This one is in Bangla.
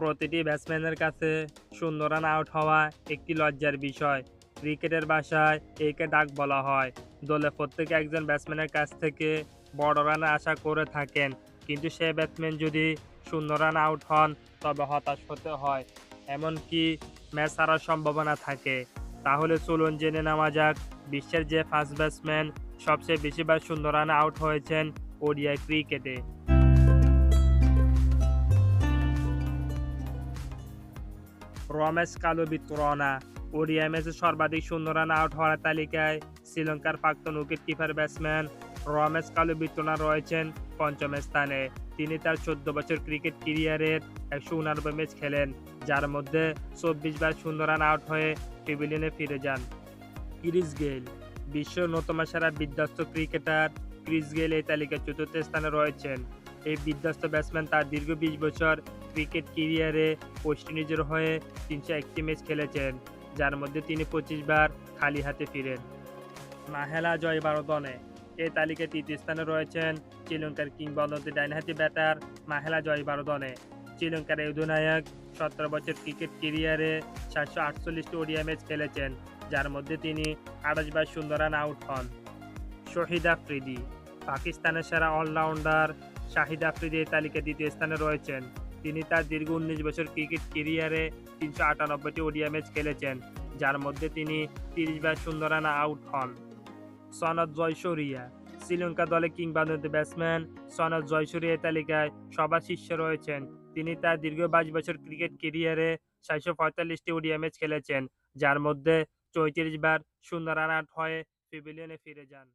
প্রতিটি ব্যাটসম্যানের কাছে শূন্য রান আউট হওয়া একটি লজ্জার বিষয়। ক্রিকেটের ভাষায় একে ডাক বলা হয়। দলে প্রত্যেকে একজন ব্যাটসম্যানের কাছ থেকে বড় রান আশা করে থাকেন। কিন্তু সে ব্যাটসম্যান যদি শূন্য রান আউট হন, তবে হতাশ হতে হয়। এমনকি ম্যাচ হারার সম্ভাবনা থাকে। তাহলে চলুন জেনে নেওয়া যাক, বিশ্বের যে ফার্স্ট ব্যাটসম্যান সবচেয়ে বেশিবার শূন্য রান আউট হয়েছেন ওডিআই ক্রিকেটে। রমেশ কালো বিত্রনা ওডিআই ম্যাচে সর্বাধিক শূন্য রান আউট হওয়ার তালিকায় শ্রীলঙ্কার প্রাক্তন উইকেট কিপার ব্যাটসম্যান রমেশ কালো বিত্রনা রয়েছেন পঞ্চম স্থানে। তিনি তার চোদ্দ বছর ক্রিকেট ক্যারিয়ারের একশো উনানব্বই ম্যাচ খেলেন, যার মধ্যে চব্বিশ বার শূন্য রান আউট হয়ে প্যাভিলিয়নে ফিরে যান। ক্রিস গেইল বিশ্ব অন্যতম সেরা বিধ্বস্ত ক্রিকেটার ক্রিস গেইল এই তালিকায় চতুর্থ স্থানে রয়েছেন। এই বিধ্বস্ত ব্যাটসম্যান তার দীর্ঘ বিশ বছর ক্রিকেট কেরিয়ারে ওয়েস্ট ইন্ডিজের হয়ে তিনশো একটি ম্যাচ খেলেছেন, যার মধ্যে তিনি পঁচিশ বার খালি হাতে ফিরেন। মাহেলা জয়বারদনে এই তালিকায় তৃতীয় স্থানে রয়েছেন শ্রীলঙ্কার কিংবদন্তি ডাইনহাতি ব্যাটার মাহেলা জয়বারদনে শ্রীলঙ্কার এই অধিনায়ক সতেরো বছর ক্রিকেট কেরিয়ারে সাতশো আটচল্লিশটি ওডিয়া ম্যাচ খেলেছেন, যার মধ্যে তিনি আঠাশ বার সুন্দর রান আউট হন। শহীদ আফ্রিদি। পাকিস্তানের সেরা অলরাউন্ডার শাহিদ আফ্রিদি এই তালিকায় দ্বিতীয় স্থানে রয়েছেন। তিনি তার দীর্ঘ উনিশ বছর ক্রিকেট কেরিয়ারে তিনশো আটানব্বইটি ওডিয়া ম্যাচ খেলেছেন, যার মধ্যে তিনি তিরিশ বার রান আউট হন। সনদ জয়সরিয়া, শ্রীলঙ্কা দলে কিংবদন্তি ব্যাটসম্যান সনদ জয়সরিয়া তালিকায় সবার শীর্ষে রয়েছেন। তিনি তার দীর্ঘ বাইশ বছর ক্রিকেট কেরিয়ারে ছয়শো পঁয়তাল্লিশটি ওডিয়া ম্যাচ খেলেছেন, যার মধ্যে চৌত্রিশ বার শূন্য রান আউট হয়ে প্যাভিলিয়নে ফিরে যান।